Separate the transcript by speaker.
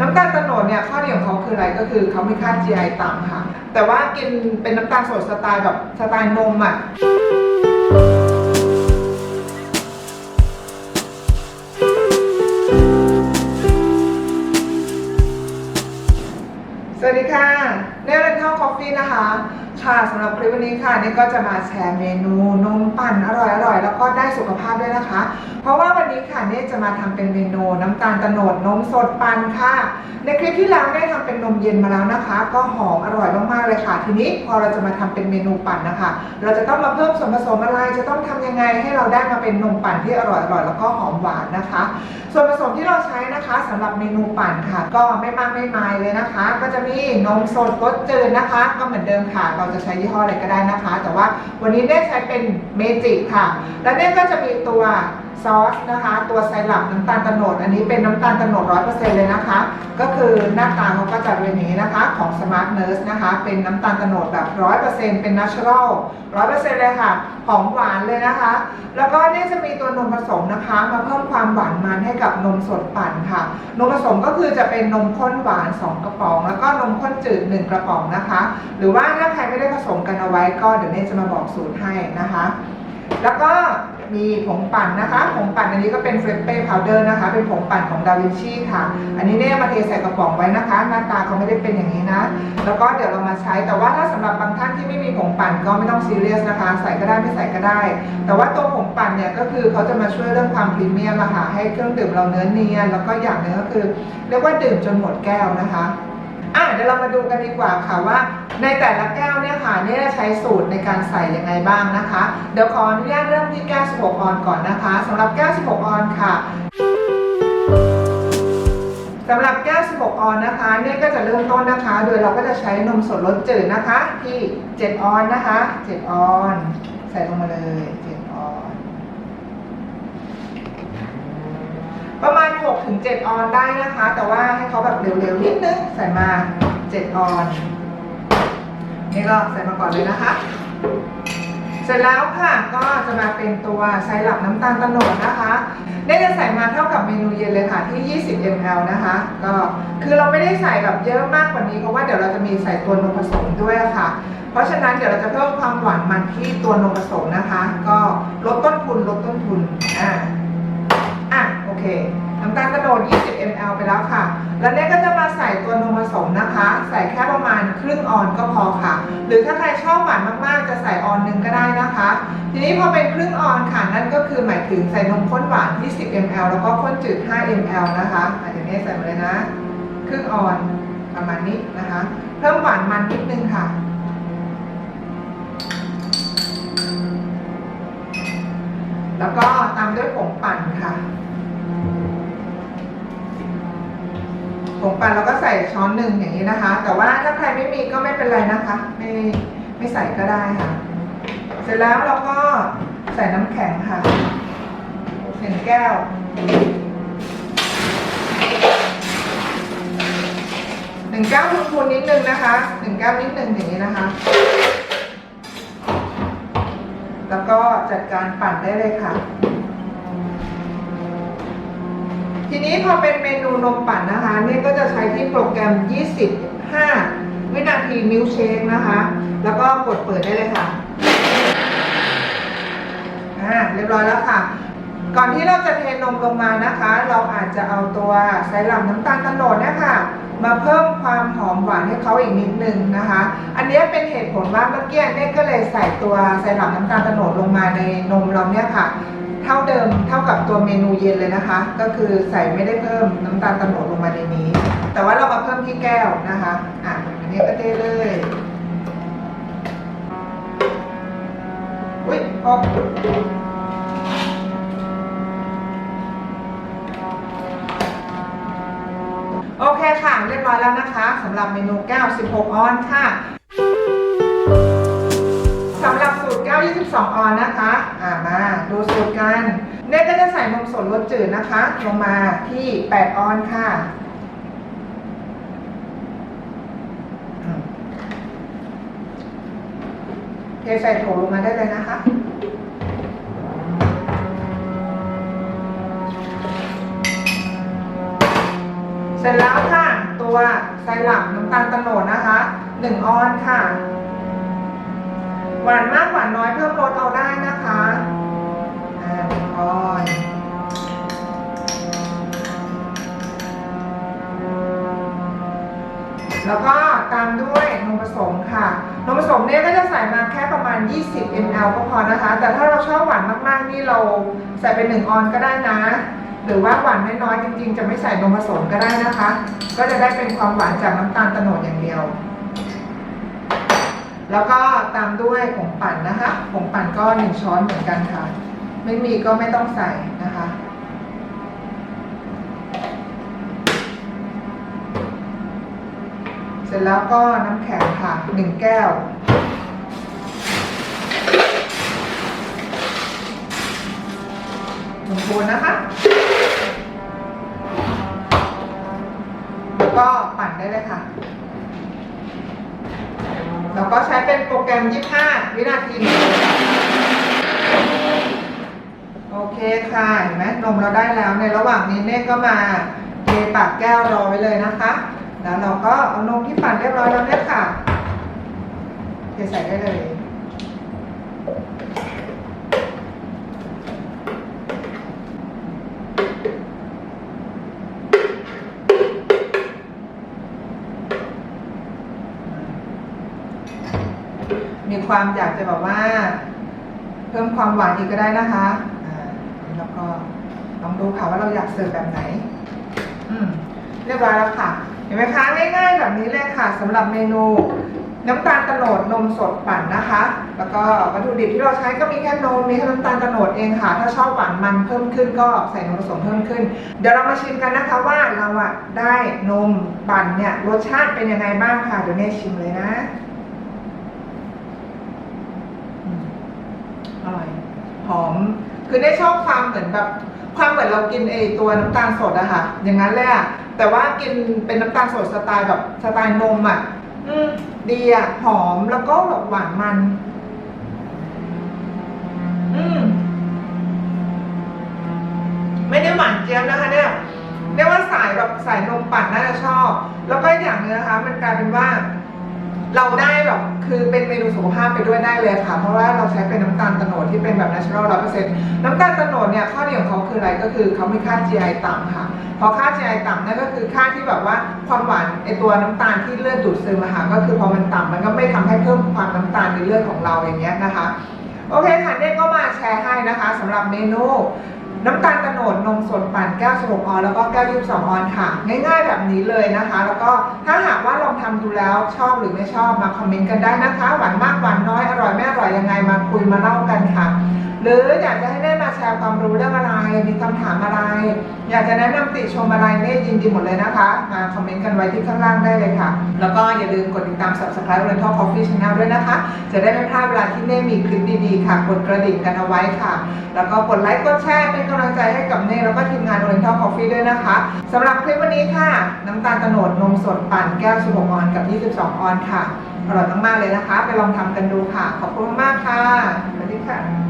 Speaker 1: น้ำตาลโตโนดเนี่ยข้อดีของเขาคืออะไรก็คือเขามีค่า GI ต่ำค่ะ แต่ว่ากินเป็นน้ำตาลสดสไตล์แบบสไตล์นมอะสวัสดีค่ะ เนลเลนเทลคอฟฟี่นะคะ ค่ะสำหรับคลิปวันนี้ค่ะ นี่ก็จะมาแชร์เมนูนมปั่นอร่อยๆ แล้วก็ได้สุขภาพด้วยนะคะ เพราะว่าวันนี้ค่ะเนี่ยจะมาทำเป็นเมนูน้ำตาลโตโนดนมสดปั่นค่ะ ในคลิปที่แล้วได้ทำเป็นนมเย็นมาแล้วนะคะ ก็หอมอร่อยมากๆเลยค่ะ ทีนี้พอเราจะมาทำเป็นเมนูปั่นนะคะ เราจะต้องมาเพิ่มส่วนผสมอะไรจะต้องทำยังไงให้เราได้มาเป็นนมปั่นที่อร่อยๆแล้วก็หอมหวานนะคะ ส่วนผสมที่เราใช้นะคะสำหรับเมนูปั่นค่ะ ก็ไม่มากไม่มายเลยนะคะ ก็จะมีนมสดรสเจอนะคะ ก็เหมือนเดิมค่ะ เราจะใช้ยี่ห้ออะไรก็ได้นะคะ แต่ว่าวันนี้เน่ใช้เป็นเมจิกค่ะ และเน่ก็จะมีตัว ซอสนะคะ ตัวไซรัปน้ำตาลโตโนดอันนี้เป็นน้ำตาลโตโนดร้อยเปอร์เซ็นต์เลยนะคะ ก็คือหน้าตาเขาก็จะเป็นอย่างนี้นะคะของ Smart Nurse นะคะ เป็นน้ำตาลโตโนดแบบร้อยเปอร์เซ็นต์เป็น natural ร้อยเปอร์เซ็นต์เลยค่ะ หอมหวานเลยนะคะ แล้วก็เนี่ยจะมีตัวนมผสมนะคะ มาเพิ่มความหวานมันให้กับนมสดปั่นค่ะ นมผสมก็คือจะเป็นนมข้นหวาน 2 กระป๋อง แล้วก็นมข้นจืด 1 กระป๋องนะคะ หรือว่าถ้าใครไม่ได้ผสมกันเอาไว้ก็เดี๋ยวเน่จะมาบอกสูตรให้นะคะ แล้วก็ มีผงปั่นนะคะผงปั่นอันนี้ก็เป็นเฟรปเป้พาวเดอร์นะคะ เป็นผงปั่นของดาวินชีค่ะ อันนี้เนี่ยมาเทใส่กระป๋องไว้นะคะ หน้าตาเขาไม่ได้เป็นอย่างนี้นะ แล้วก็เดี๋ยวเรามาใช้แต่ว่าถ้าสำหรับบางท่านที่ไม่มีผงปั่นก็ไม่ต้องซีเรียสนะคะ ใส่ก็ได้ไม่ใส่ก็ได้ แต่ว่าตัวผงปั่นเนี่ยก็คือเขาจะมาช่วยเรื่องความพรีเมียมอะค่ะให้เครื่องดื่มเราเนื้อเนียนแล้วก็อย่างหนึ่งก็คือ เรียกว่าดื่มจนหมดแก้วนะคะ อะเดี๋ยวเรามาดูกันดีกว่าค่ะว่า ในแต่ละแก้วเนี่ยค่ะเนี่ยใช้สูตรในการใส่ยังไงบ้างนะคะ เดี๋ยวขออนุญาตเริ่มที่แก้ว 16 ออนก่อนนะคะสำหรับแก้ว 16 ออนค่ะสำหรับแก้ว 16 ออนนะคะเนี่ยก็จะเริ่มต้นนะคะ โดยเราก็จะใช้นมสดรสจืดนะคะ ที่ 7 ออนนะคะ 7 ออน ใส่ลงมาเลย 7 ออน ประ มาณ6-7ออนได้นะคะ แต่ว่าให้เขาแบบเร็วๆนิดนึงใส่มา 7 ออนนี่ก็ใส่มาก่อนเลยนะคะ เสร็จแล้วค่ะก็จะมาเป็นตัวไซรัปน้ำตาลโตโนดนะคะนี่จะใส่มาเท่ากับเมนูเย็นเลยค่ะที่ 20 ml นะคะ ก็คือเราไม่ได้ใส่แบบเยอะมากกว่านี้เพราะว่าเดี๋ยวเราจะมีใส่ตัวนมผสมด้วยค่ะ เพราะฉะนั้นเดี๋ยวเราจะเพิ่มความหวานมันที่ตัวนมผสมนะคะ ก็ลดต้นทุนลดต้นทุนอ่าอะโอเค ตาลกระโดด 20 ml ไปแล้วค่ะ แล้วเนี่ยก็จะมาใส่ตัวนมผสมนะคะ ใส่แค่ประมาณครึ่งออนก็พอค่ะ หรือถ้าใครชอบหวานมากๆ จะใส่ออนหนึ่งก็ได้นะคะ ทีนี้พอเป็นครึ่งออนค่ะ นั่นก็คือหมายถึงใส่นมข้นหวาน 20 ml แล้วก็ข้นจืด 5 ml นะคะอันนี้ใส่มาเลยนะ ครึ่งออนประมาณนี้นะคะ เพิ่มหวานมันนิดนึงค่ะแล้วก็ตามด้วยผงปั่นค่ะ งปั่นเราก็ใส่ช้อนหนึ่งอย่างนี้นะคะ แต่ว่าถ้าใครไม่มีก็ไม่เป็นไรนะคะ ไม่ไม่ใส่ก็ได้ค่ะ เสร็จแล้วเราก็ใส่น้ำแข็งค่ะหนึ่งแก้ว หนึ่งแก้วพูนๆนิดนึงนะคะหนึ่งแก้วนิดนึงอย่างนี้นะคะ แล้วก็จัดการปั่นได้เลยค่ะ ทีนี้พอเป็นเมนูนมปั่นนะคะเนี่ยก็จะใช้ที่โปรแกรม 25 วินาทีมิลเชคนะคะ แล้วก็กดเปิดได้เลยค่ะอ่าเรียบร้อยแล้วค่ะ ก่อนที่เราจะเทนมลงมานะคะ เราอาจจะเอาตัวไซรัปน้ำตาลโตโนดนี่ยค่ะมาเพิ่มความหอมหวานให้เขาอีกนิดนึงนะคะ อันนี้เป็นเหตุผลว่าเมื่อกี้เนี่ยก็เลยใส่ตัวไซรัปน้ำตาลโตโนดลงมาในนมเราเนี่ยค่ะ เท่าเดิมเท่ากับตัวเมนูเย็นเลยนะคะ ก็คือใส่ไม่ได้เพิ่มน้ำตาลโตโหนดลงมาในนี้ แต่ว่าเรามาเพิ่มที่แก้วนะคะอะอันนี้ก็เทเลยอุ้ยออกโอเคค่ะ เรียบร้อยแล้วนะคะสำหรับเมนูแก้ว 16 ออนค่ะ สองออนนะคะ อ่ามาดูสูตรกันเน่ก็จะใส่นมสดรสจืดนะคะ ลงมาที่ 8 ออนค่ะเทใส่โถลงมาได้เลยนะคะเสร็จแล้วค่ะ ตัวไซรัปน้ำตาลตะโนดนะคะ 1 ออนค่ะ หวานมากหวานน้อยเพิ่มรสเอาได้นะคะอ่าหนึ่งอนแล้วก็ตามด้วยนมผสมค่ะนมผสมเนี่ยก็จะใส่มาแค่ประมาณ 20 ml ก็พอนะคะ แต่ถ้าเราชอบหวานมากๆนี่เราใส่เป็น1ออนก็ได้นะ หรือว่าหวานน้อยๆจริง ๆ จะไม่ใส่นมผสมก็ได้นะคะ ก็จะได้เป็นความหวานจากน้ำตาลโตโนดอย่างเดียว แล้วก็ตามด้วยผงปั่นนะคะผงปั่นก็หนึ่งช้อนเหมือนกันค่ะ ไม่มีก็ไม่ต้องใส่นะคะ เสร็จแล้วก็น้ำแข็งค่ะหนึ่งแก้ว หนึ่งปูนนะคะ แล้วก็ปั่นได้เลยค่ะ แล้วก็ใช้เป็นโปรแกรม 25 วินาที โอเคค่ะเห็นไหมนมเราได้แล้วในระหว่างนี้เน่ก็มาเทปากแก้วรอไว้เลยนะคะ แล้วเราก็เอานมที่ปั่นเรียบร้อยแล้วเนี่ยค่ะเทใส่ได้เลย มี ความอยากจะแบบว่า เพิ่มความหวานอีกก็ได้นะคะอ่าแล้วก็ลองดูค่ะว่าเราอยากเสิร์ฟแบบไหน อืมเรียบร้อยแล้วค่ะ เห็นไหมคะง่ายๆแบบนี้เลยค่ะสำหรับเมนู น้ำตาลตโนดนมสดปั่นนะคะ แล้วก็วัตถุดิบที่เราใช้ก็มีแค่นมมีแค่น้ำตาลตโนดเองค่ะ ถ้าชอบหวานมันเพิ่มขึ้นก็ใส่นมผสมเพิ่มขึ้น เดี๋ยวเรามาชิมกันนะคะว่าเราอะได้นมปั่นเนี่ยรสชาติเป็นยังไงบ้างค่ะเดี๋ยวเน่ชิมเลยนะ อืม อร่อย หอม คือได้ชอบความเหมือนแบบความเหมือนเรากินไอตัวน้ำตาลสดอะค่ะ อย่างนั้นเลยอะแต่ว่ากินเป็นน้ำตาลสดสไตล์แบบสไตล์นมอะอืมดีอะหอมแล้วก็แบบหวานมัน อืมไม่ได้หวานเจี๊ยบนะคะเนี่ยเรียกว่าสายแบบสายนมปั่นน่าจะชอบ แล้วก็อย่างนึงนะคะ มันกลายเป็นว่า เราได้แบบ คือเป็นเมนูสุขภาพไปด้วยได้เลยค่ะ เพราะว่าเราใช้เป็นน้ำตาลโตโนดที่เป็นแบบ natural ร้อยเปอร์เซ็นต์น้ำตาลโตโนดเนี่ยข้อดีของเขาคืออะไรก็คือเขามีค่า GI ต่ำค่ะ พอค่า GI ต่ำนั่นก็คือค่าที่แบบว่าความหวานไอตัวน้ำตาลที่เลือดดูดซึมอะค่ะก็คือพอมันต่ำมันก็ไม่ทำให้เพิ่มความน้ำตาลในเลือดของเราอย่างเงี้ยนะคะโอเคค่ะเนี่ยก็มาแชร์ให้นะคะสำหรับเมนู น้ำตาลกระโนดนมสดปั่นแก้ว16ออนแล้วก็แก้วยิบ2ออนค่ะ ง่ายๆแบบนี้เลยนะคะ แล้วก็ถ้าหากว่าลองทำดูแล้วชอบหรือไม่ชอบมาคอมเมนต์กันได้นะคะ หวานมากหวานน้อยอร่อยไม่อร่อยยังไงมาคุยมาเล่ากันค่ะหรืออยากจะให้ได้มาแชร์ความรู้เรื่องอะไร มีคำถามอะไร อยากจะแนะนำติชมอะไรเน่ยินดีหมดเลยนะคะ มาคอมเมนต์กันไว้ที่ข้างล่างได้เลยค่ะ แล้วก็อย่าลืมกดติดตาม subscribe Oriental Coffee Channel ด้วยนะคะ จะได้ไม่พลาดเวลาที่เน่มีคลิปดีๆค่ะ กดกระดิ่งกันเอาไว้ค่ะ แล้วก็กดไลค์กดแชร์เป็นกำลังใจให้กับเน่แล้วก็ทีมงาน Oriental Coffee ด้วยนะคะสำหรับคลิปวันนี้ค่ะ น้ำตาลโตโนดนมสดปั่นแก้ว16ออนกับ 22 ออนค่ะอร่อยมากๆเลยนะคะ ไปลองทำกันดูค่ะ ขอบคุณมากค่ะสวัสดีค่ะ